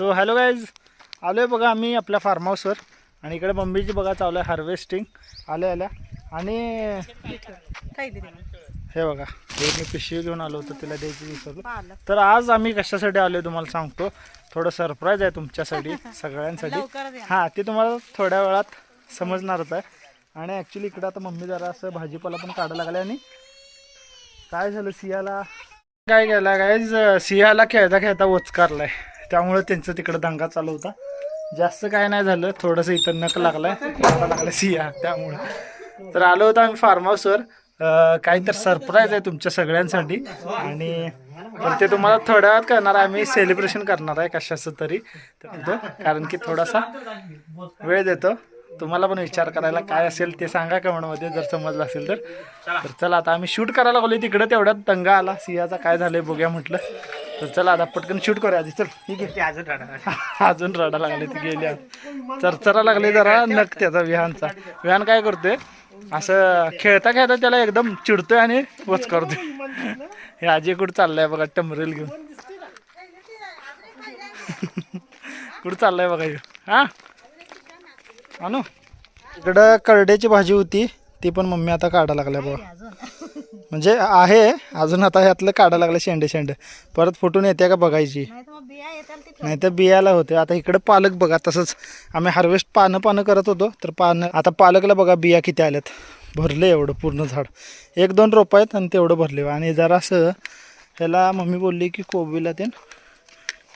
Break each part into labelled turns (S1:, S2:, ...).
S1: So hello guys आलो आहे बघा आम्ही आपल्या फार्म हाऊसवर आणि इकडे मम्मीची बघा चालू आहे हार्वेस्टिंग आल्या आल्या. आणि हे बघा हे मी पिशवी घेऊन आलो होतो तिला द्यायची विसरलो तर आज आम्ही कशासाठी आलो तुम्हाला सांगतो. थोडं सरप्राईज आहे तुमच्यासाठी सगळ्यांसाठी. हां ते तुम्हाला थोड्या वेळात समजणारच आहे. आणि ॲक्च्युली इकडे आता मम्मी जरा असं भाजीपाला पण काढायला लागले आणि काय झालं सियाला? काय केलं काय सियाला खेळता खेळता वचकारलाय. त्यामुळे त्यांचं तिकडं दंगा चालू होता. जास्त काय नाही झालं थोडंसं इथं नक लागलाय रडायला लागला सिया त्यामुळे. तर आलो होतो आम्ही फार्म हाऊसवर काही तर सरप्राईज आहे तुमच्या सगळ्यांसाठी. आणि तर ते तुम्हाला थोड्या वेळात करणार आहे आम्ही सेलिब्रेशन करणार आहे कशाचं तरी. कारण की थोडासा वेळ देतो. तुम्हाला पण विचार करायला काय असेल ते सांगा कमेंटमध्ये जर समजलं असेल तर. तर चला आता आम्ही शूट करायला लागलो तिकडे तेवढ्यात दंगा आला. सियाचा काय झालंय बघूया म्हटलं. तर चला आता पटकन शूट करूया आधी. चल. ठीक आहे अजून रडा अजून रडा लागले ती गेली. आता. चरचरा लागले जरा नक त्याचा विहानचा. विहान काय करतोय? असं खेळता खेळता त्याला एकदम चिडतोय आणि वच करतोय. हे आजी कुठं चाललंय बघा टमरेल घेऊन. कुठं चाललंय बघा. हा? आणू इकडं करड्याची भाजी होती ती पण मम्मी आता काढा लागल्या बघा. म्हणजे आहे अजून आता ह्यातलं काढा लागलं शेंडे शेंडे. परत फुटून येते का बघायची? नाही तर बियाला होते. आता इकडे पालक बघा तसंच आम्ही हार्वेस्ट पानं पानं करत होतो. तर पानं आता पालकला बघा बिया किती आल्यात. भरले एवढं पूर्ण झाड. एक दोन रोप आहेत आणि तेवढं भरले. आणि जरासं ह्याला मम्मी बोलली की कोबीला ते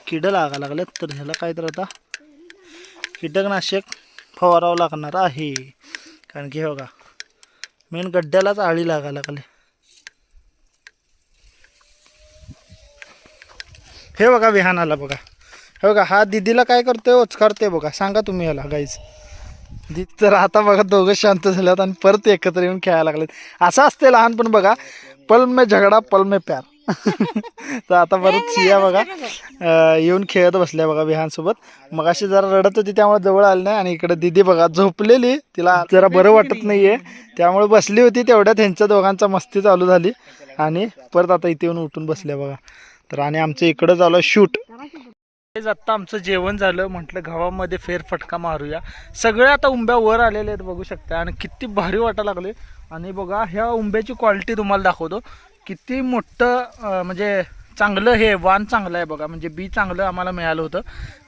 S1: किडं लागा लागलेत. तर ह्याला काय तर आता कीटकनाशक फवारावं लागणार आहे. कारण की हे बघा मेन गड्ड्यालाच आळी लागा लागले. हे बघा विहानाला बघा. हे बघा हा दिदीला काय करतोय? ओचकारतोय बघा. सांगा तुम्ही ह्याला गाईज दीदी तर आता बघा दोघं शांत झाल्यात आणि परत एकत्र येऊन खेळायला लागलेत. असं असते लहानपण बघा पल मे झगडा पल मे प्यार. तर आता परत सिया बघा येऊन खेळत बसल्या बघा विहानसोबत. मग अशी जरा रडत होती त्यामुळे जवळ आली नाही. आणि इकडे दिदी बघा झोपलेली. तिला जरा बरं वाटत नाहीये. त्यामुळे बसली होती तेवढ्यात. ह्यांच्या दोघांचा मस्ती चालू झाली. आणि परत आता इथे येऊन उठून बसल्या बघा. तर आणि आमचं इकडं झालं शूट. आता आमचं जेवण झालं म्हटलं गावामध्ये फेरफटका मारूया. सगळे आता उंब्या वर आलेले आहेत बघू शकता. आणि किती भारी वाटायला लागले. आणि बघा ह्या उंब्याची क्वालिटी तुम्हाला दाखवतो. किती मोठं म्हणजे चांगलं हे वाण चांगलं आहे बघा. म्हणजे बी चांगलं आम्हाला मिळालं होतं.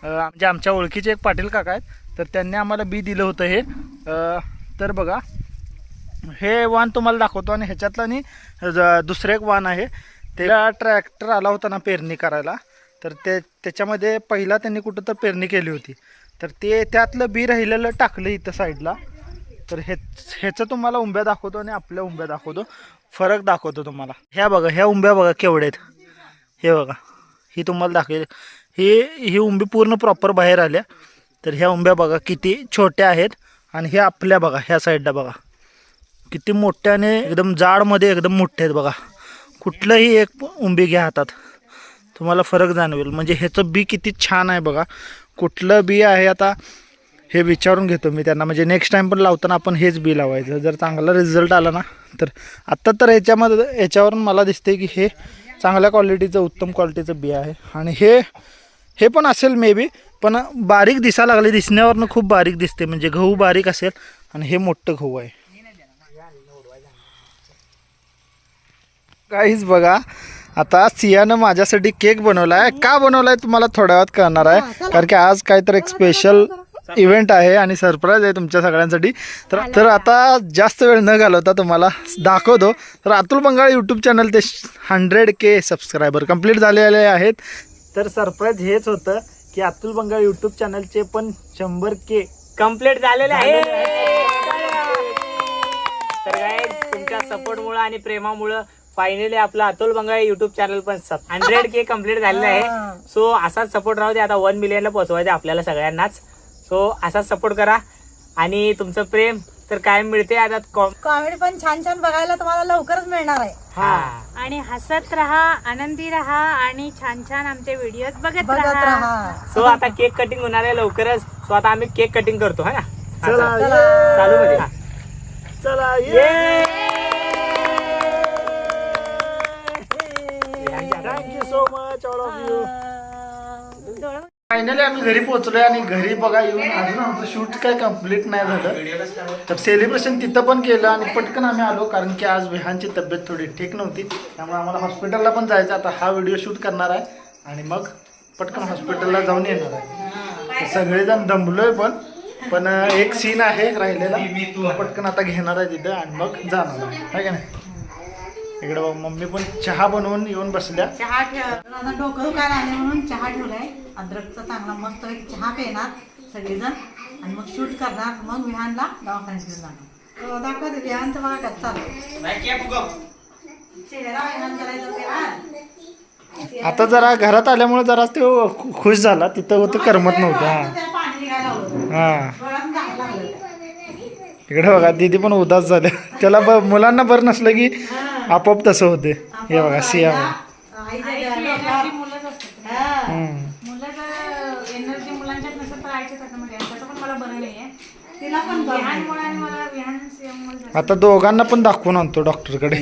S1: म्हणजे आमच्या ओळखीचे एक पाटील काका आहेत. तर त्यांनी आम्हाला बी दिलं होतं हे. तर बघा हे वाण तुम्हाला दाखवतो. आणि ह्याच्यातलं आणि दुसरं एक वाण आहे. त्या ट्रॅक्टर आला होता ना पेरणी करायला तर ते त्याच्यामध्ये पहिला त्यांनी कुठं तर पेरणी केली होती. तर ते त्यातलं बी राहिलेलं टाकलं इथं साईडला तर हे ह्याचं तुम्हाला उंब्या दाखवतो आणि आपल्या उंब्या दाखवतो. फरक दाखवतो तुम्हाला. ह्या बघा ह्या उंब्या बघा केवढ्या आहेत. हे बघा ही तुम्हाला दाखवेल. ही ही उंबी पूर्ण प्रॉपर बाहेर आल्या. तर ह्या उंब्या बघा किती छोट्या आहेत आणि ह्या आपल्या बघा ह्या साईडला बघा. किती मोठ्याने एकदम जाडमध्ये एकदम मोठे आहेत बघा. कुठलंही एक उंबी घ्या हातात. तुम्हाला फरक जाणवेल. म्हणजे ह्याचं बी किती छान आहे बघा. कुठलं बी आहे आता हे विचारून घेतो मी त्यांना. म्हणजे नेक्स्ट टाईम पण लावताना आपण हेच बी लावायचं. जर चांगला रिझल्ट आला ना तर आत्ता तर ह्याच्यामध्ये ह्याच्यावरून मला दिसते की हे चांगल्या क्वालिटीचं उत्तम क्वालिटीचं बी आहे. आणि हे हे पण असेल मे बी पण बारीक दिसा लागले. दिसण्यावरनं खूप बारीक दिसते म्हणजे गहू बारीक असेल आणि हे मोठं गहू आहे. काहीच बघा आता सियानं माझ्यासाठी केक बनवलाय. का बनवलाय तुम्हाला थोड्या वेळात कळणार आहे. कारण की आज काहीतरी एक स्पेशल इव्हेंट आहे आणि सरप्राईज आहे तुमच्या सगळ्यांसाठी. तर तर आता जास्त वेळ न घालवता तुम्हाला दाखवतो. तर अतुल बंगाळ यूट्यूब चॅनल ते हंड्रेड के सबस्क्रायबर कंप्लीट झालेले आहेत. तर सरप्राईज हेच होतं की अतुल बंगाळ यूट्यूब चॅनलचे पण शंभर के
S2: कंप्लीट झालेले आहे तर तुमच्या सपोर्ट मुळे आणि प्रेमामुळं फायनली आपलं अतुल बंगाळ युट्यूब चॅनल पण हंड्रेड के कंप्लीट झालेलं आहे. सो असाच सपोर्ट राहू दे. आता वन मिलियनला पोहोचवायचं आपल्याला सगळ्यांनाच. सो असाच सपोर्ट करा. आणि तुमचं प्रेम तर कायम मिळते. आता कॉम
S3: कॉमेडी पण छान छान बघायला तुम्हाला लवकरच मिळणार आहे.
S2: हा.
S4: आणि हसत राहा आनंदी राहा आणि छान छान आमचे व्हिडिओ बघत राहा.
S2: सो आता केक कटिंग होणार आहे लवकरच. सो आता आम्ही केक कटिंग करतो हा ना?
S1: चला.
S2: चालू. मध्ये.
S1: चला. Much all of you finally आम्ही घरी पोहोचलोय आणि घरी बघा येऊन अजून आमचं शूट काय कंप्लीट नाही झालं. तर सेलिब्रेशन तिथं पण केलं आणि पटकन आम्ही आलो कारण की आज विहानची तब्येत थोडी ठीक नव्हती. त्यामुळे आम्हाला हॉस्पिटलला पण जायचं आता हा व्हिडिओ शूट करणार आहे. आणि मग पटकन हॉस्पिटलला जाऊन येणार आहे. तर सगळेजण दमलोय पण. पण एक सीन आहे राहिलेला. पटकन आता घेणार आहे तिथं आणि मग जाणार आहे. का नाही? इकडे बघ मम्मी पण चहा बनवून येऊन बसल्या.
S3: चहा ठेव. आता डोकं दुखायला आले म्हणून चहा ठेवलाय. अद्रकचा चांगला मस्त एक चहा पिणार सगळेजण. आणि मग शूट करणार. मग विहानला दवाखान्यात घेऊन जाणार. अं, दाखवते विहानचं बघा कसं चालू चेहरा विहान करायचं विहान
S1: आता जरा घरात आल्यामुळे जरा ते खुश झाला. तिथं होतं करमत नव्हतं. हा. हा इकडे बघा दीदी पण उदास झाले. त्याला ब मुलांना बरं नसलं की आपोआप तसं होते. हे बघा सिया
S3: हा.
S1: आता दोघांना पण दाखवून आणतो डॉक्टरकडे.